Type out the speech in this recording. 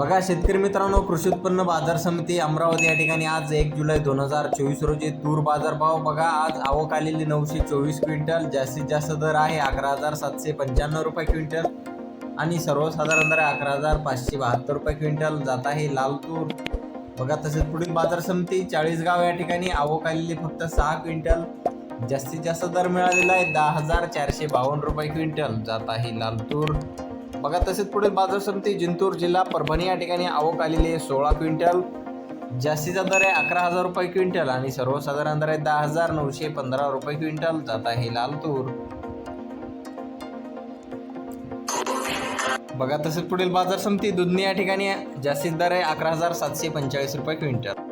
बघा शेतकरी मित्रांनो कृषी उत्पन्न बाजार समिती अमरावती या ठिकाणी आज एक जुलै दोन हजार चोवीस रोजी तूर बाजार भाव बघा आज आवक आलेली नऊशे चोवीस क्विंटल जास्तीत जास्त दर आहे अकरा हजार सातशे पंच्याण्णव रुपये क्विंटल आणि सर्वसाधारण दर आहे अकरा हजार पाचशे बहात्तर रुपये क्विंटल. जात आहे लाल तूर. बघा तसेच पुढील बाजार समिती चाळीसगाव या ठिकाणी आवक आलेली फक्त सहा क्विंटल. जास्तीत जास्त दर मिळालेला आहे दहा हजार चारशे बावन्न रुपये क्विंटल. जात आहे लाल तूर. बघा तसेच पुढील बाजार समिती जिंतूर जिल्हा परभणी या ठिकाणी आवक आलेली आहे. सोळा क्विंटल जास्तीचा दर आहे अकरा हजार रुपये क्विंटल आणि सर्वसाधारण दर आहे दहा हजार नऊशे पंधरा रुपये क्विंटल. जात आहे लाल तूर बघा तसेच पुढील बाजार समिती दुधनी या ठिकाणी जास्तीत दर आहे अकरा हजार सातशे पंचेचाळीस रुपये क्विंटल.